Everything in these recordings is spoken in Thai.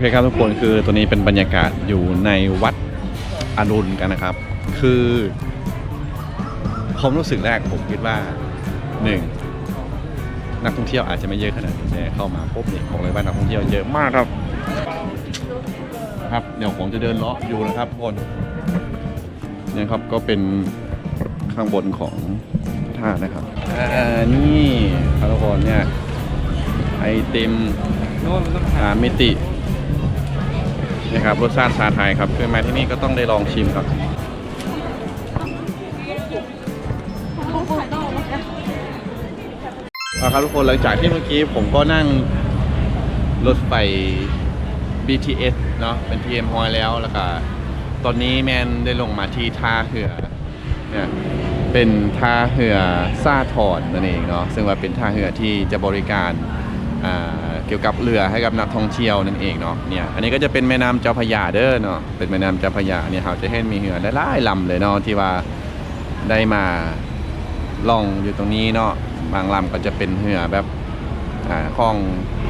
เคครับทุกคนคือตัวนี้เป็นบรรยากาศอยู่ในวัดอรุณกันนะครับ คือความรู้สึกแรกผมคิดว่าหนึ่งนักท่องเที่ยวอาจจะไม่เยอะขนาดนี้แต่เข้ามาปุ๊บเนี่ยบอกเลยว่านักท่องเที่ยวเยอะมากครับ ครับเดี๋ยวผมจะเดินเลาะอยู่นะครับทุกคนเนี่ยครับก็เป็นข้างบนของพระธานะครับอ่านี่ครับทุกคนเนี่ยไอติมองสามมิติ นะครับรสชาติชาไทยครับคือมาที่นี่ก็ต้องได้ลองชิมครับเอาครับทุกคนหลังจากที่เมื่อกี้ผมก็นั่งรถไฟ BTS เนาะเป็น PM ฮอยแล้วแล้วก็ตอนนี้แมนได้ลงมาที่ท่าเรือเนี่ยเป็นท่าเรือซาทอนนั่นเองเนาะซึ่งว่าเป็นท่าเรือที่จะบริการอ่า กี่ยวกับเรือให้กับนักท่องเที่ยวนั่นเองเนาะเนี่ยอันนี้ก็จะเป็นแม่น้ำเจ้าพระยาเด้อเนาะเป็นแม่น้ำเจ้าพระยาเนี่ยเราจะเห็นมีเรือหลายลำเลยเนาะที่ว่าได้มาล่องอยู่ตรงนี้เนาะบางลำก็จะเป็นเรือแบบอ่าห้อง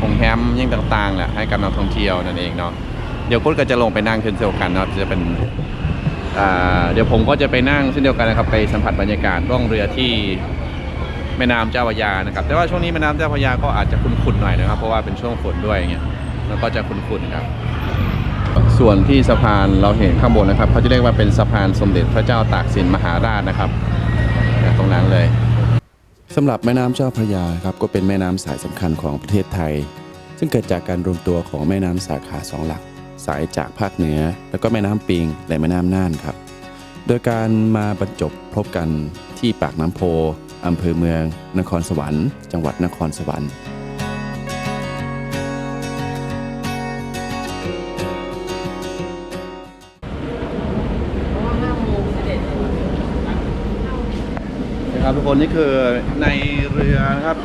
คงแฮมยิ่งต่างๆแหละให้กับนักท่องเที่ยวนั่นเองเนาะเดี๋ยวกุ้ก็จะลงไปนั่งเช่นเดียวกันเนาะจะเป็นอ่าเดี๋ยวผมก็จะไปนั่งเช่นเดียวกันนะครับไปสัมผัสบรรยากาศล่องเรือที่ แม่น้ำเจ้าพระยานะครับ แต่ว่าช่วงนี้แม่น้ำเจ้าพระยาก็อาจจะขุ่นๆหน่อยนะครับ เพราะว่าเป็นช่วงฝนด้วยอย่างเงี้ยมันก็จะขุ่นๆครับ ส่วนที่สะพานเราเห็นข้างบนนะครับเขาจะเรียกว่าเป็นสะพานสมเด็จพระเจ้าตากสินมหาราชนะครับตรงนั้นเลยสำหรับแม่น้ำเจ้าพระยาครับก็เป็นแม่น้ำสายสำคัญของประเทศไทย ซึ่งเกิดจากการรวมตัวของแม่น้ำสาขาสองหลัก สายจากภาคเหนือ แล้วก็แม่น้ำปิงและแม่น้ำน่านครับ โดยการมาบรรจบพบกันที่ปากน้ำโพ อำเภอเมือง นครสวรรค์ จังหวัดนครสวรรค์ นะครับทุกคนนี่คือในเรือนะครับ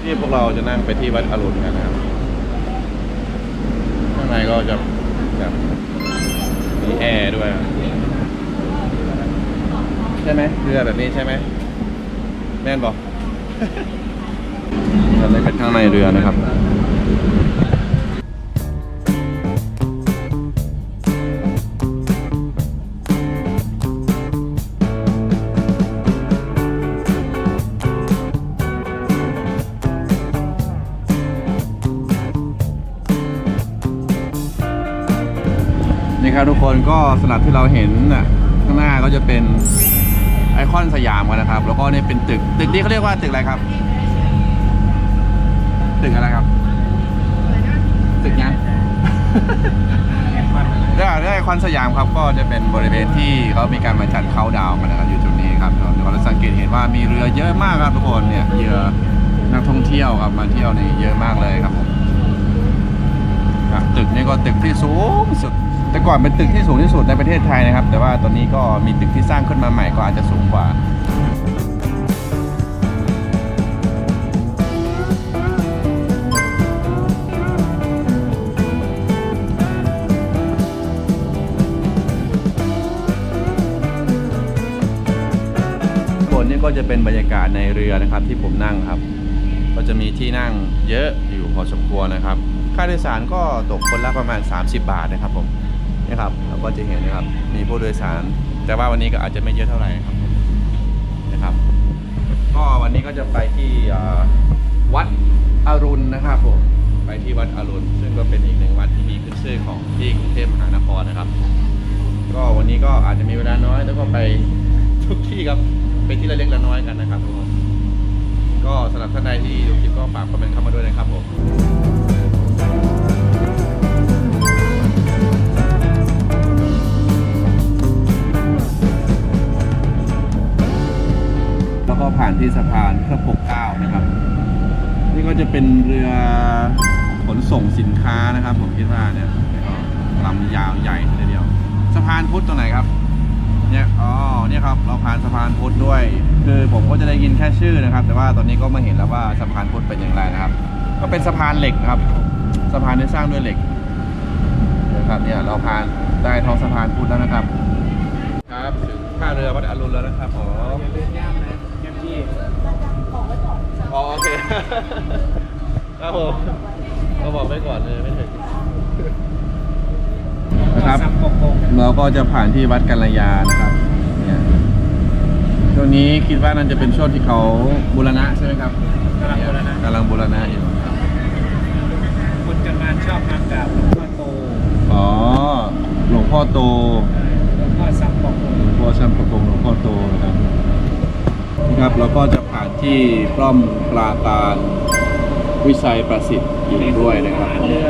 ที่พวกเราจะนั่งไปที่วัดอรุณกันนะครับ ข้างในก็จะแบบมีแอร์ด้วย ใช่ไหมเรือแบบนี้ใช่ไหมแม่นบอกเราได้เป็นข้างในเรือนะครับนี่ครับทุกคนก็สลับที่เราเห็นน่ะข้างหน้าก็จะเป็น ไอคอนสยามกันนะครับ แล้วก็นี่เป็นตึก ตึกนี้เขาเรียกว่าตึกอะไรครับ ตึกอะไรครับ ตึกยังเรื่องเรื่องไอคอนสยามครับก็จะเป็นบริเวณที่เขามีการมาจัดเขาดาวกันนะครับอยู่ตรงนี้ครับเดี๋ยวเราสังเกตเห็นว่ามีเรือเยอะมากครับทุกคนเนี่ยเรือนักท่องเที่ยวครับมาเที่ยวนี่เยอะมากเลยครับผมครับตึกนี้ก็ตึกที่สูงสุด แต่ก่อนเป็นตึกที่สูงที่สุดในประเทศไทยนะครับ แต่ว่าตอนนี้ก็มีตึกที่สร้างขึ้นมาใหม่ก็อาจจะสูงกว่าส่วนนี้ก็จะเป็นบรรยากาศในเรือนะครับที่ผมนั่งครับ ก็จะมีที่นั่งเยอะอยู่พอสมควรนะครับ ค่าโดยสารก็ตกคนละประมาณ 30 บาทนะครับผม นี่ครับเราก็จะเห็นนะครับมีผู้โดยสาร แต่ว่าวันนี้ก็อาจจะไม่เยอะเท่าไหร่ครับนะครับก็วันนี้ก็จะไปที่วัดอรุณนะครับผมไปที่วัดอรุณ ซึ่งก็เป็นอีกหนึ่งวัดที่มีขึ้นชื่อของที่กรุงเทพมหานครนะครับ ก็วันนี้ก็อาจจะมีเวลาน้อยแล้วก็ไปทุกที่ครับไปที่ละเล็กละน้อยกันนะครับทุกคนก็สำหรับท่านใดที่ดูคลิปก็ฝากคอมเมนต์เข้ามาด้วยนะครับผม ผ่านที่สะพานพระปกเกล้านะครับ นี่ก็จะเป็นเรือขนส่งสินค้านะครับ ผมคิดว่าเนี่ยลำยาวใหญ่ทีเดียว สะพานพุทธตรงไหนครับเนี่ยอ๋อเนี่ยครับเราผ่านสะพานพุทธด้วย คือผมก็จะได้ยินแค่ชื่อนะครับ แต่ว่าตอนนี้ก็มาเห็นแล้วว่าสะพานพุทธเป็นอย่างไรนะครับ ก็เป็นสะพานเหล็กครับ สะพานที่สร้างด้วยเหล็กนะครับเนี่ยเราผ่านใต้ท้องสะพานพุทธแล้วนะครับ ครับถึงท่าเรือวัดอรุณแล้วนะครับอ๋อเดินย่าม นะแคมที่อ๋อโอเคคครับผมก็บอกไว้ก่อนเลยไม่ถึงนะครับเราก็จะผ่านที่วัดกัลยานะครับเนี่ยช่วงนี้คิดว่านั่นจะเป็นช่วงที่เขาบูรณะใช่ไหมครับกำลังบูรณะกำลังบูรณะอยู่คนจะมาชอบมากราบหลวงพ่อโตอ๋อหลวงพ่อโตหลวงพ่อสัมปองหลวงพ่อชัมประกงหลวงพ่อโตนะครับ นะครับเราก็จะผ่านที่ป้อมปราการวิชัยประสิทธิ์อีกด้วยนะครับเรือ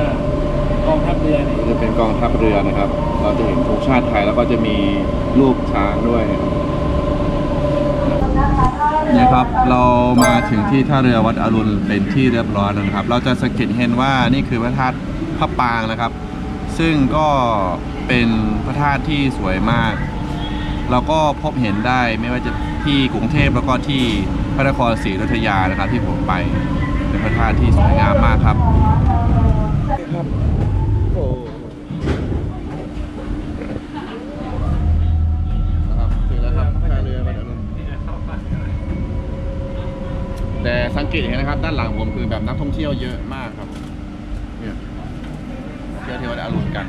กองทัพเรือเนี่ยจะเป็นกองทัพเรือนะครับ เราจะเห็นธงชาติไทยแล้วก็จะมีรูปช้างด้วยเนี่ยครับเรามาถึงที่ท่าเรือวัดอรุณเป็นที่เรียบร้อยแล้วนะครับ เราจะสังเกตเห็นว่านี่คือพระธาตุพระปางนะครับ ซึ่งก็เป็นพระธาตุที่สวยมาก เราก็พบเห็นได้ไม่ว่าจะ ที่กรุงเทพแล้วก็ที่พระนครศรีอยุธยานะครับ ที่ผมไปเป็นพระธาตุที่สวยงามมากครับครับโอ้นะครับถึงแล้วครับท่าเรือวัดอรุณแต่สังเกตเห็นนะครับ ด้านหลังผมคือแบบนักท่องเที่ยวเยอะมากครับเนี่ยเที่ยวเที่วัดอรุณกัน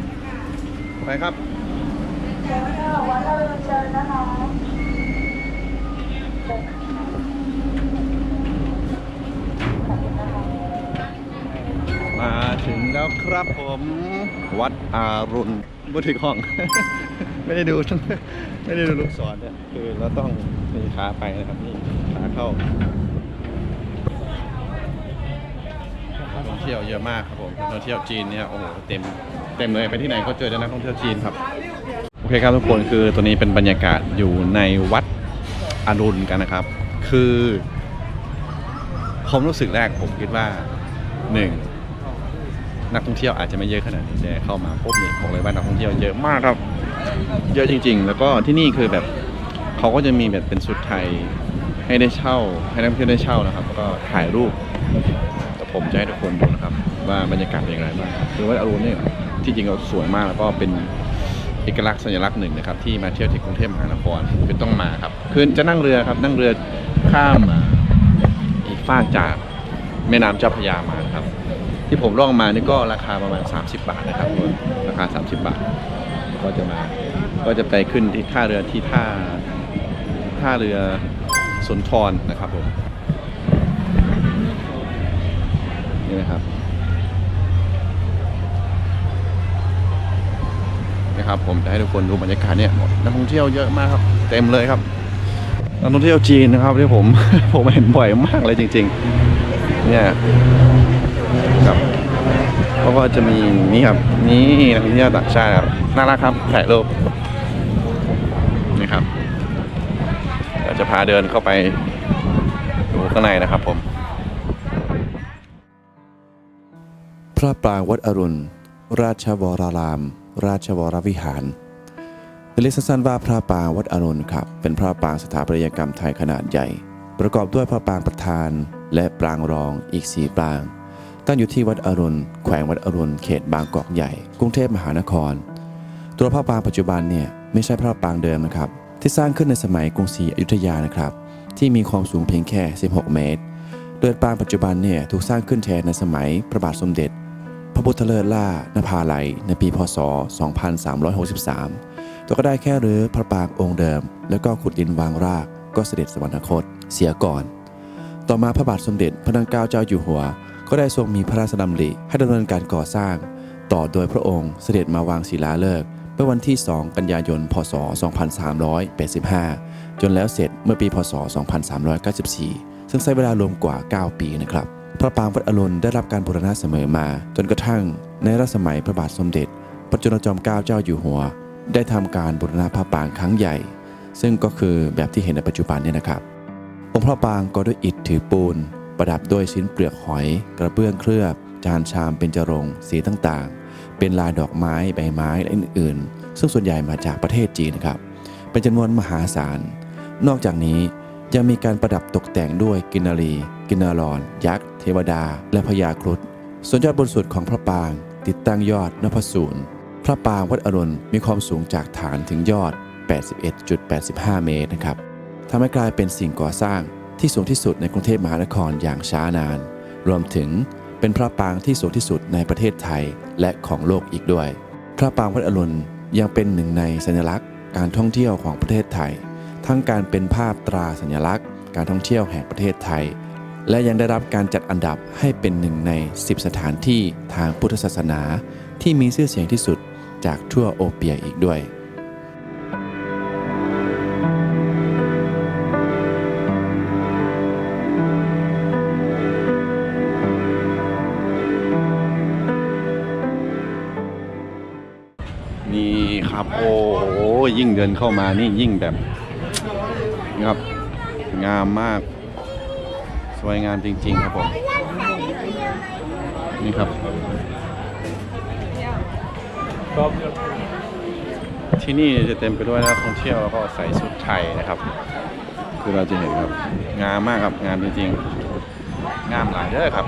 ไปครับ มาถึงแล้วครับผมวัดอารุณบุถึงห้อง ไม่ได้ดูไม่ได้ดูลูกศรเนี่ยคือเราต้องมีขาไปนะครับนี่ขาเข้าท่องเที่ยวเยอะมากครับผมนักท่องเที่ยวจีนเนี่ยโอ้โหเต็มเต็มเลยไปที่ไหนก็เจอแต่นักท่องเที่ยวจีนครับโอเคครับทุกคนคือตัวนี้เป็นบรรยากาศอยู่ในวัดอรุณกันนะครับ คือความรู้สึกแรกผมคิดว่าหนึ่ง นักท่องเที่ยวอาจจะไม่เยอะขนาดนี้แต่เข้ามาปุ๊บเนี่ยบอกเลยว่านักท่องเที่ยวเยอะมากครับ เยอะจริง ๆ แล้วก็ที่นี่คือแบบเขาก็จะมีแบบเป็นชุดไทยให้ได้เช่า ให้นักท่องเที่ยวได้เช่านะครับแล้วก็ถ่ายรูปแต่ผมจะให้ทุกคนดูนะครับว่าบรรยากาศเป็นอย่างไรบ้างคือว่าอารุณเนี่ยที่จริงเราสวยมากแล้วก็เป็นเอกลักษณ์สัญลักษณ์หนึ่งนะครับที่มาเที่ยวที่กรุงเทพมหานครคือต้องมาครับคือจะนั่งเรือครับนั่งเรือข้ามอีกฟากจากแม่น้ำเจ้าพระยามาครับ ที่ผมล่องมานี่ก็ราคาประมาณ 30 บาทนะครับทุกคนราคา 30 บาท ก็จะมาก็จะไปขึ้นที่ท่าเรือที่ท่าท่าเรือสนทรนะครับผมนี่นะครับนะครับผมจะให้ทุกคนดูบรรยากาศเนี่ยนักท่องเที่ยวเยอะมากครับ เต็มเลยครับนักท่องเที่ยวจีนนะครับที่ผมผมเห็นบ่อยมากเลยจริง ๆ เนี่ย ครับเขาก็จะมีนี่ครับ นี่นักท่องเที่ยวต่างชาติครับน่ารักครับถ่ายรูปนี่ครับเดี๋ยวจะพาเดินเข้าไปดูข้างในนะครับผม พระปรางวัดอรุณ ราชวราราม ราชวรวิหารเรียกสั้นๆว่าพระปรางวัดอรุณครับ เป็นพระปรางสถาปัตยกรรมไทยขนาดใหญ่ ประกอบด้วยพระปรางประธานและปรางรองอีกสีปราง ตั้งอยู่ที่วัดอรุณ แขวงวัดอรุณ เขตบางกอกใหญ่ กรุงเทพมหานคร ตัวพระปรางปัจจุบันเนี่ยไม่ใช่พระปรางเดิมนะครับ ที่สร้างขึ้นในสมัยกรุงศรีอยุธยานะครับ ที่มีความสูงเพียงแค่ 16 เมตร โดยปรางปัจจุบันเนี่ยถูกสร้างขึ้นแทนในสมัยพระบาทสมเด็จ พระพุทธเลิศล่านภาลัย ในปีพศ 2363 ตัวก็ได้แค่รื้อพระปรางองค์เดิม แล้วก็ขุดดินวางรากก็เสด็จสวรรคตเสียก่อน ต่อมาพระบาทสมเด็จพระนางเกล้าเจ้าอยู่หัว ก็ได้ทรงมีพระราชดำริให้ดำเนินการก่อสร้าง ต่อโดยพระองค์เสด็จมาวางศิลาฤกษ์เมื่อวันที่ 2 กันยายน พศ 2385 จนแล้วเสร็จเมื่อปี พศ 2394 ซึ่งใช้เวลารวมกว่า 9 ปีนะครับ พระปรางวัดอรุณได้รับการบูรณะเสมอมา จนกระทั่งในรัชสมัยพระบาทสมเด็จพระจุลจอมเกล้าเจ้าอยู่หัว ได้ทำการบูรณะพระปรางครั้งใหญ่ ซึ่งก็คือแบบที่เห็นในปัจจุบันเนี่ยนะครับ องค์พระปรางก็ด้วยอิฐถือปูน ประดับด้วยชิ้นเปลือกหอย กระเบื้องเคลือบ จานชามเป็นจรงสีต่างๆ เป็นลายดอกไม้ใบไม้และอื่นๆ ซึ่งส่วนใหญ่มาจากประเทศจีนนะครับ เป็นจำนวนมหาศาล นอกจากนี้ยังมีการประดับตกแต่งด้วยกินนารี กินนารอน ยักษ์ เทวดา และพญาครุฑส่วนยอดบนสุดของพระปราง ติดตั้งยอดนพสูรพระปรางวัดอรุณมีความสูงจากฐานถึงยอด 81.85 เมตรนะครับทำให้กลายเป็นสิ่งก่อสร้าง ที่สูงที่สุดในกรุงเทพมหานครอย่างช้านาน รวมถึงเป็นพระปรางที่สูงที่สุดในประเทศไทยและของโลกอีกด้วย พระปรางวัดอรุณยังเป็นหนึ่งในสัญลักษณ์ การท่องเที่ยวของประเทศไทย ทั้งการเป็นภาพตราสัญลักษณ์ การท่องเที่ยวแห่งประเทศไทย และยังได้รับการจัดอันดับให้เป็นหนึ่งใน 10 สถานที่ทางพุทธศาสนา ที่มีชื่อเสียงที่สุดจากทั่วโอเปียอีกด้วย เข้ามานี่ยิ่งแบบนี่ครับงามมาก สวยงามจริง ๆ ครับผมนี่ครับที่นี่จะเต็มไปด้วยนักท่องเที่ยวแล้วก็ใส่ชุดไทยนะครับ คือเราจะเห็นครับ งามมากครับงามจริงๆงามหลายเด้อครับ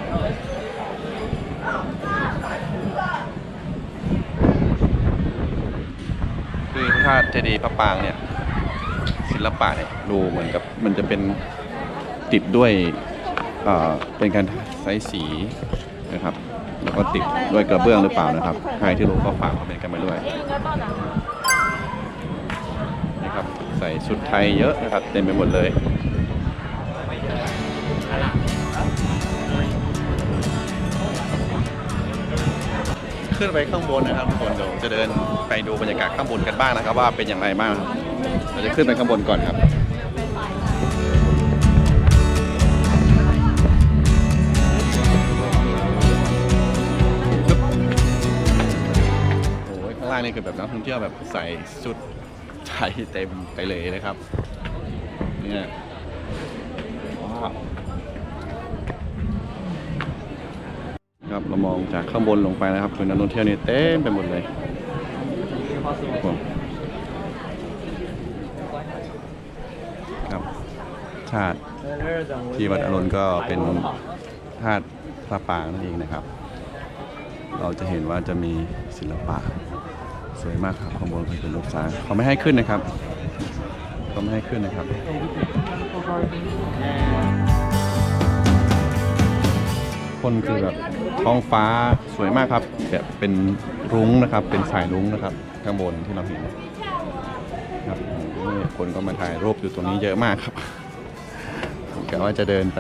ธาตุเจดีย์พระปางเนี่ยศิลปะเนี่ยดูเหมือนกับมันจะเป็นติดด้วยเอ่อเป็นการใช้สีนะครับ แล้วก็ติดด้วยกระเบื้องหรือเปล่านะครับ ใครที่รู้ก็ฝากคอมเมนต์กันมาด้วยนะครับ ใส่ชุดไทยเยอะนะครับ เต็มไปหมดเลย ขึ้นไปข้างบนนะครับทุกคนเดี๋ยวจะเดินไปดูบรรยากาศข้างบนกันบ้างนะครับ ว่าเป็นอย่างไรบ้างเราจะขึ้นไปข้างบนก่อนครับโอ้ยข้างล่างนี่คือแบบนักท่องเที่ยวแบบใส่ชุดไทยเต็มไปเลยนะครับเนี่ยว้าว ครับ เรามองจากข้างบนลงไปนะครับคือนักท่องเที่ยวนี่เต็มไปหมดเลยครับชาติที่วัดอรุณก็เป็นธาตุพระปรางนั่นเองนะครับ เราจะเห็นว่าจะมีศิลปะสวยมากครับข้างบนเป็นรูปช้าเขาไม่ให้ขึ้นนะครับเขาไม่ให้ขึ้นนะครับคนคือแบบ ท้องฟ้าสวยมากครับแบบเป็นรุ้งนะครับ เป็นสายรุ้งนะครับ ข้างบนที่เราเห็นครับนี่คนก็มาถ่ายรูปอยู่ตรงนี้เยอะมากครับกะว่าจะเดินไป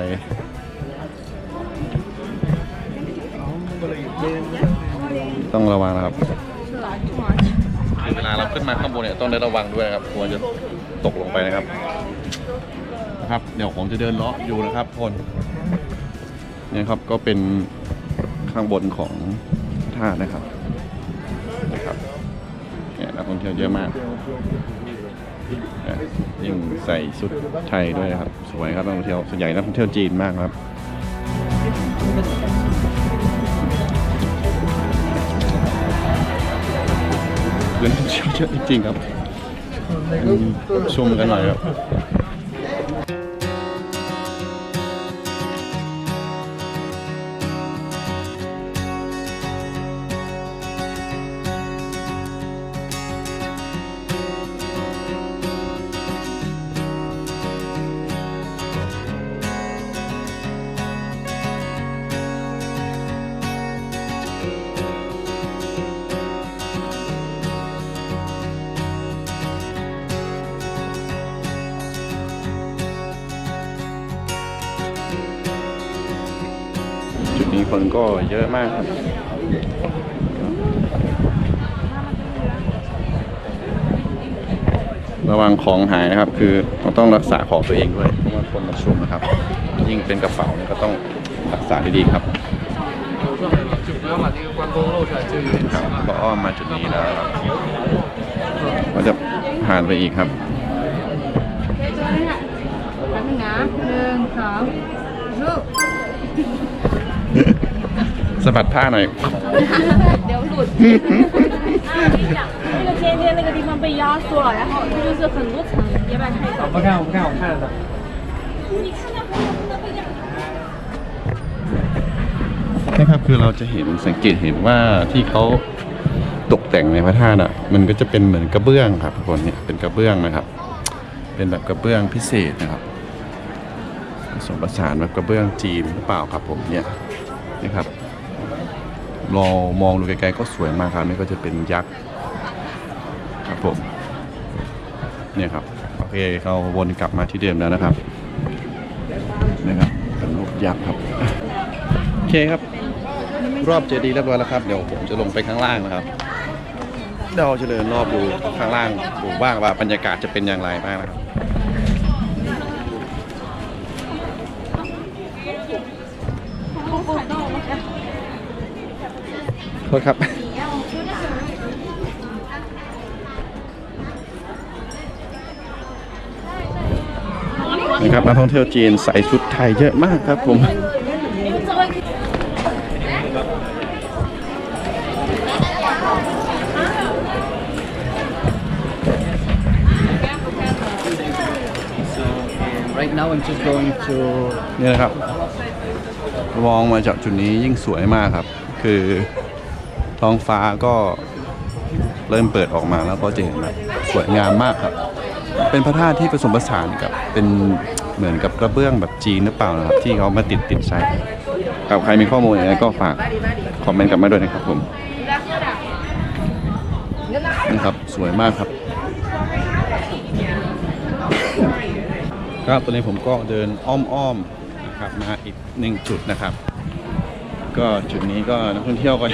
ต้องระวังนะครับ เวลาเราขึ้นมาข้างบนเนี่ยต้องได้ระวังด้วยนะครับกลัวจะตกลงไปนะครับ นะครับ เดี๋ยวผมจะเดินเลาะอยู่นะครับคนนี่ครับก็เป็น ข้างบนของพระธาตุนะครับนะครับเนี่ยนักท่องเที่ยวเยอะมากเนี่ยยิ่งใส่ชุดไทยด้วยนะครับ สวยครับนักท่องเที่ยวส่วนใหญ่นักท่องเที่ยวจีนมากครับเพื่อนเชี่ยวเยอะจริงๆครับอืมชมกันหน่อยครับ นก็เยอะมากครับระวังของหายนะครับ คือเราต้องรักษาของตัวเองด้วยเพราะว่าคนมาชุมนะครับ ยิ่งเป็นกระเป๋าก็ต้องรักษาดีๆครับครับก็อ้อมมาจุดนี้แล้วก็จะผ่านไปอีกครับหนึ่ สะบัดผ้าหน่อย เดี๋ยวหลุด那个尖尖那个地方被压缩了，然后它就是很多层，要不然太早。不看我不看我看得到。你看它不能不能被压。 นะครับคือเราจะเห็นสังเกตเห็นว่าที่เขาตกแต่งในพระธาตุอ่ะ มันก็จะเป็นเหมือนกระเบื้องครับทุกคนเนี่ยเป็นกระเบื้องนะครับ เป็นแบบกระเบื้องพิเศษนะครับผสมผสานแบบกระเบื้องจีนหรือเปล่าครับผมเนี่ยนะครับ รอมองดูไกลๆก็สวยมากครับนี่ก็จะเป็นยักษ์ครับผมเนี่ยครับโอเคเขาวนกลับมาที่เดิมแล้วนะครับนะครับเป็นรูปยักษ์ครับโอเคครับ รอบเจดีย์เรียบร้อยแล้วครับเดี๋ยวผมจะลงไปข้างล่างนะครับเดี๋ยวเราจะเดินรอบดูข้างล่างดูบ้างว่าบรรยากาศจะเป็นอย่างไรบ้างนะครับ นะครับนักท่องเที่ยวจีนใส่ชุดไทยเยอะมากครับผม right now I'm just going to นี่นะครับมองมาจากจุดนี้ยิ่งสวยมากครับ คือท้องฟ้าก็เริ่มเปิดออกมาแล้วก็จะเห็นแบบสวยงามมากครับ เป็นพระธาตุที่ผสมผสานกับเป็นเหมือนกับกระเบื้องแบบจีนหรือเปล่านะครับ ที่เขามาติดติดใช้กับใครมีข้อมูลอย่างไรก็ฝากคอมเมนต์กลับมาด้วยนะครับผมนี่ครับสวยมากครับ ครับตอนนี้ผมก็เดินอ้อมๆนะครับมาอีกหนึ่งจุดนะครับ ก็จุดนี้ก็นักท่องเที่ยวก็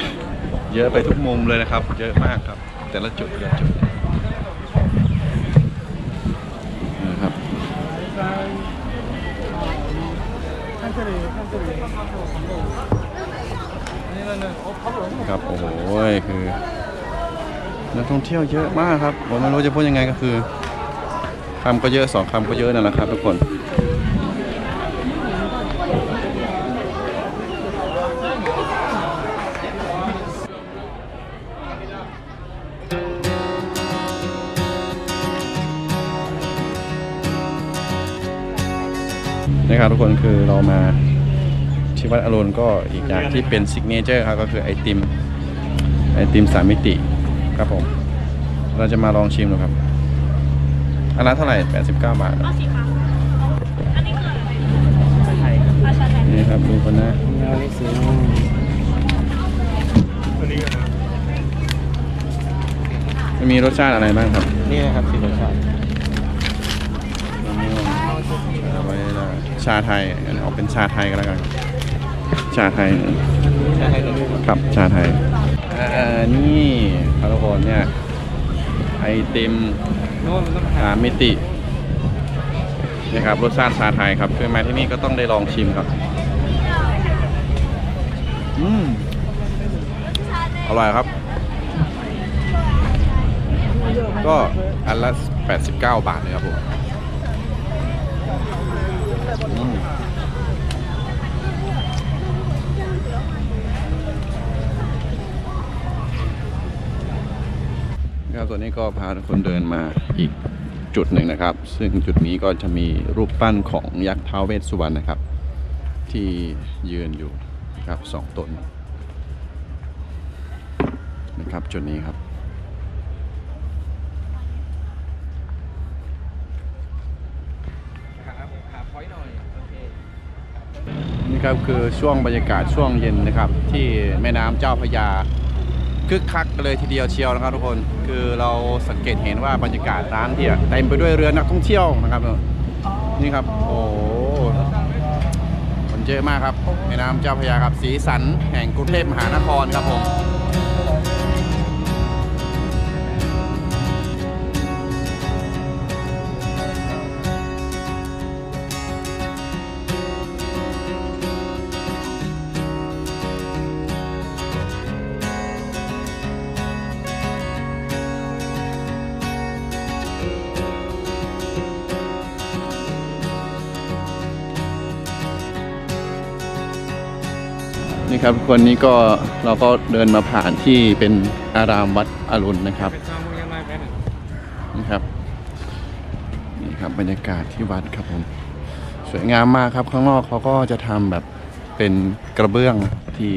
เยอะไปทุกมุมเลยนะครับ เยอะมากครับ แต่ละจุดแต่ละจุด ครับโอ้โหคือนักท่องเที่ยวเยอะมากครับผมไม่รู้จะพูดยังไงก็คือคำก็เยอะสองคำก็เยอะนั่นแหละครับทุกคน นะครับทุกคนคือเรามาที่วัดอรุณก็อีกอย่างที่เป็นซิกเนเจอร์ครับก็คือไอติมไอติมสามมิติครับผม เราจะมาลองชิมดูครับอันละเท่าไหร่ 89 บาทเอาสีฟ้าอันนี้คืออะไรอาชาไทยนี่ครับดูคนนะเอาเลขสีมันมีรสชาติอะไรบ้างครับ นี่นะครับสีรสชาติ มะม่วงเอาไว้ละ ชาไทยอันนี้เอาเป็นชาไทยก็แล้วกัน ชาไทยใช่ครับครับชาไทยอ่านี่ครับทุกคนเนี่ยไอติมโน้นมันต้องสามมิตินี่ครับรสชาติชาไทยครับคือมาที่นี่ก็ต้องได้ลองชิมครับอืมอร่อยครับ ก็อันละ 89 บาทเลยครับผม ครับตัวนี้ก็พาทุกคนเดินมาอีกจุดหนึ่งนะครับ ซึ่งจุดนี้ก็จะมีรูปปั้นของยักษ์ท้าวเวสสุวรรณนะครับ ที่ยืนอยู่นะครับสองตนนะครับจุดนี้ครับขาพอยหน่อยโอเคนี่ครับคือช่วงบรรยากาศช่วงเย็นนะครับ ที่แม่น้ำเจ้าพระยา คึกคักเลยทีเดียวเชียวนะครับทุกคนคือเราสังเกตเห็นว่าบรรยากาศร้านที่เต็มไปด้วยเรือนักท่องเที่ยวนะครับนี่ครับโอ้คนเยอะมากครับแม่น้ำเจ้าพระยาครับสีสันแห่งกรุงเทพมหานครครับผม ครับทุกคนนี้ก็เราก็เดินมาผ่านที่เป็นอารามวัดอรุณนะครับนซองยังไงแป๊บหนึ่งนี่ครับนี่ครับบรรยากาศที่วัดครับผมสวยงามมากครับข้างนอกเขาก็จะทำแบบเป็นกระเบื้องที่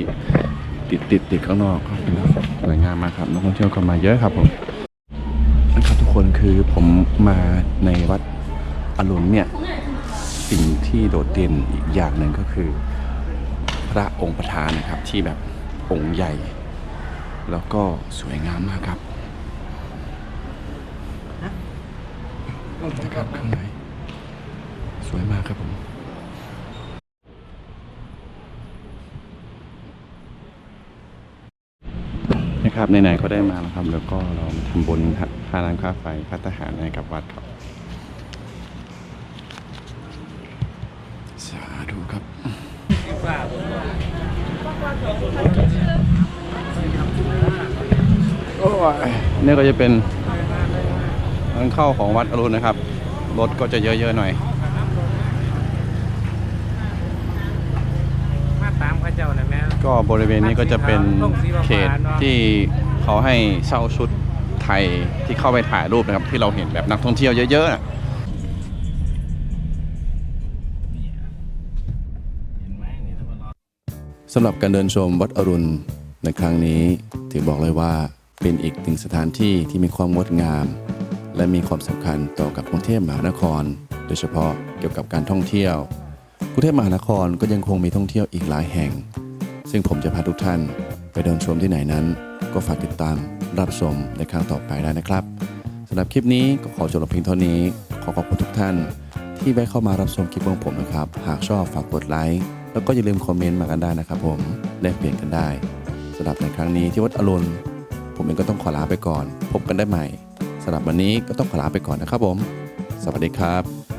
ติดติดติดข้างนอกครับสวยงามมากครับนักท่องเที่ยวก็มาเยอะครับผมนะครับทุกคนคือผมมาในวัดอรุณเนี่ยสิ่งที่โดดเด่นอีกอย่างหนึ่งก็คือ ระองค์ประธานนะครับที่แบบองค์ใหญ่ แล้วก็สวยงามมากครับนะครับข้างในสวยมากครับผมนะครับไหนก็ได้มาแล้วครับ แล้วก็เรามาทำบุญค่าน้ำค่าไฟค่าทหารให้กับวัดครับ นี่ก็จะเป็นทางเข้าของวัดอรุณนะครับ รถก็จะเยอะๆหน่อยมาตามเข้าเจ้านะแม่ก็บริเวณนี้ก็จะเป็นเขตที่เขาให้เช่าชุดไทยที่เข้าไปถ่ายรูปนะครับ ที่เราเห็นแบบนักท่องเที่ยวเยอะๆน่ะสำหรับการเดินชมวัดอรุณในครั้งนี้ถือบอกเลยว่า เป็นอีกหนึ่งสถานที่ที่มีความงดงาม และมีความสำคัญต่อกับกรุงเทพมหานคร โดยเฉพาะเกี่ยวกับการท่องเที่ยวกรุงเทพมหานครก็ยังคงมีท่องเที่ยวอีกหลายแห่ง ซึ่งผมจะพาทุกท่านไปเดินชมที่ไหนนั้น ก็ฝากติดตามรับชมในครั้งต่อไปได้นะครับสำหรับคลิปนี้ก็ขอจบลงเพียงเท่านี้ ขอขอบคุณทุกท่าน ที่แวะเข้ามารับชมคลิปของผมนะครับ หากชอบฝากกดไลค์แล้วก็อย่าลืมคอมเมนต์มากันได้นะครับผมแลกเปลี่ยนกันได้สำหรับในครั้งนี้ที่วัดอรุณ ผมเองก็ต้องขอลาไปก่อน พบกันได้ใหม่สำหรับวันนี้ก็ต้องขอลาไปก่อนนะครับผม สวัสดีครับ